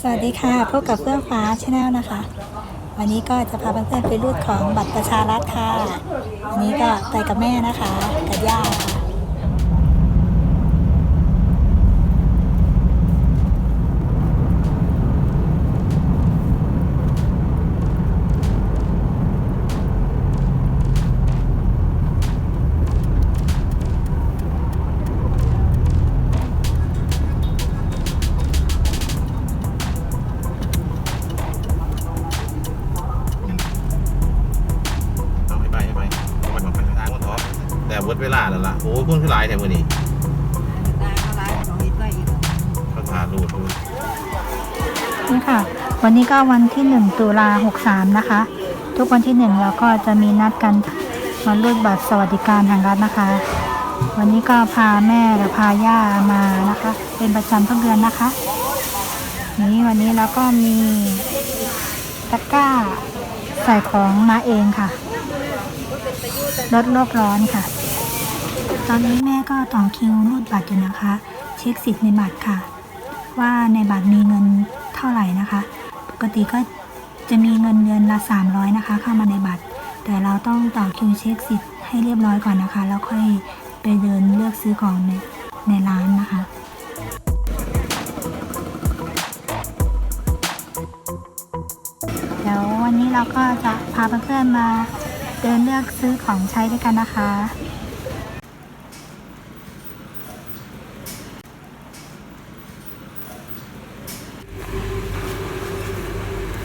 สวัสดีค่ะพบกับเพื่อนฟ้าชาแนลนะคะ วันนี้ก็จะพาเพื่อนๆไปรูดของบัตรประชารัฐค่ะวันนี้ก็ไปกับแม่นะคะกับย่าค่ะ ดเวลาแล้วล่ะโอ้ยพุ่นขึ้นหลายแต่มือนี้เขาถ่ารูดรูดนี่ค่ะ วันนี้ก็วันที่ 1 ตุลา63 นะคะ ทุกวันที่ 1 เราก็จะมีนัดกันมารูดบัตรสวัสดิการทางรัฐนะคะ วันนี้ก็พาแม่และพาย่ามานะคะ เป็นประจำทุกเดือนนะคะ นี่วันนี้เราก็มีตะกร้าใส่ของมาเองค่ะลดโลกร้อนค่ะ ตอนนี้แม่ก็ต่อคิวรูดบัตรอยู่นะคะ เช็คสิทธิ์ในบัตรค่ะ ว่าในบัตรมีเงินเท่าไหร่นะคะ ปกติก็จะมีเงินเดือนละ 300 นะคะ เข้ามาในบัตร แต่เราต้องต่อคิวเช็คสิทธิ์ให้เรียบร้อยก่อนนะคะ แล้วค่อยไปเดินเลือกซื้อของในในร้านนะคะเดี๋ยววันนี้เราก็จะพาเพื่อนๆมาเดินเลือกซื้อของใช้ด้วยกันนะคะ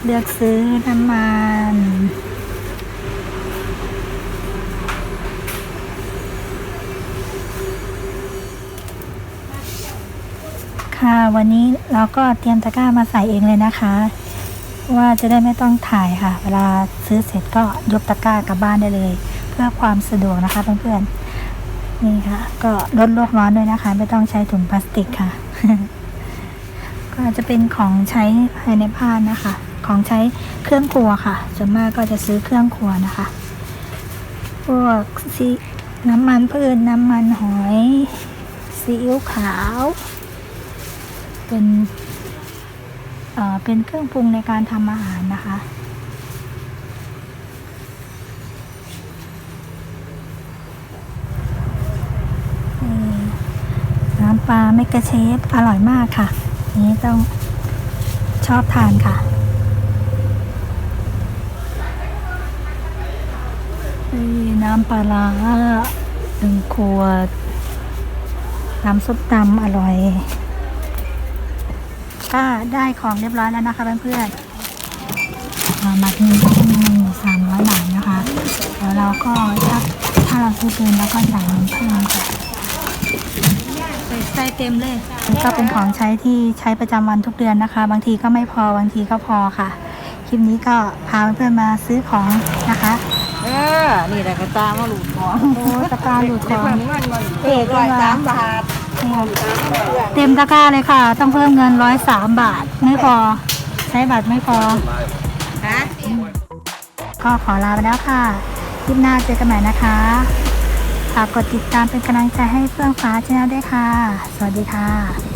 เลือกซื้อน้ำมันค่ะวันนี้เราก็เตรียมตะกร้ามาใส่เองเลยนะคะ ว่าจะได้ไม่ต้องถ่ายค่ะ เวลาซื้อเสร็จก็ยกตะกร้ากลับบ้านได้เลย เพื่อความสะดวกนะคะเพื่อนๆนี่ค่ะ ก็ลดโลกร้อนด้วยนะคะ ไม่ต้องใช้ถุงพลาสติกค่ะ ก็จะเป็นของใช้ภายในบ้านนะคะ ของใช้เครื่องครัวค่ะ ส่วนมากก็จะซื้อเครื่องครัวนะคะ พวกซีน้ำมันพืชน้ำมันหอยซีอิ๊วขาว เป็นเอ่อเป็นเครื่องปรุงในการทำอาหารนะคะนี่น้ำปลาเมกะเชฟอร่อยมากค่ะ นี้ต้องชอบทานค่ะ นี่น้ำปลาร้าหนึ่งขวด น้ำซุปตำอร่อยก็ได้ของเรียบร้อยแล้วนะคะเพื่อนๆอ่าบัตรนี้ก็จะมีสามร้อยบาทนะคะเดี๋ยวเราก็ถ้าถ้าเราซื้อเกินแล้วก็จ่ายเงินเพิ่มค่ะใส่เต็มเลยนี่ก็เป็นของใช้ที่ใช้ประจำวันทุกเดือนนะคะ บางทีก็ไม่พอบางทีก็พอค่ะ คลิปนี้ก็พาเพื่อนๆมาซื้อของนะคะ เออ นี่แหละกระตามาหลุดของโอ้ตะกร้าหลุดของ เงินมันเอกร้อยสามบาทเต็มตะกร้าเลยค่ะ ต้องเพิ่มเงินร้อยสามบาท ไม่พอ ใช้บัตรไม่พอ ฮะ ก็ขอลาไปแล้วค่ะ คลิปหน้าเจอกันใหม่นะคะ ฝากกดติดตามเป็นกำลังใจให้เฟื่องฟ้าชาแนลด้วยค่ะ สวัสดีค่ะ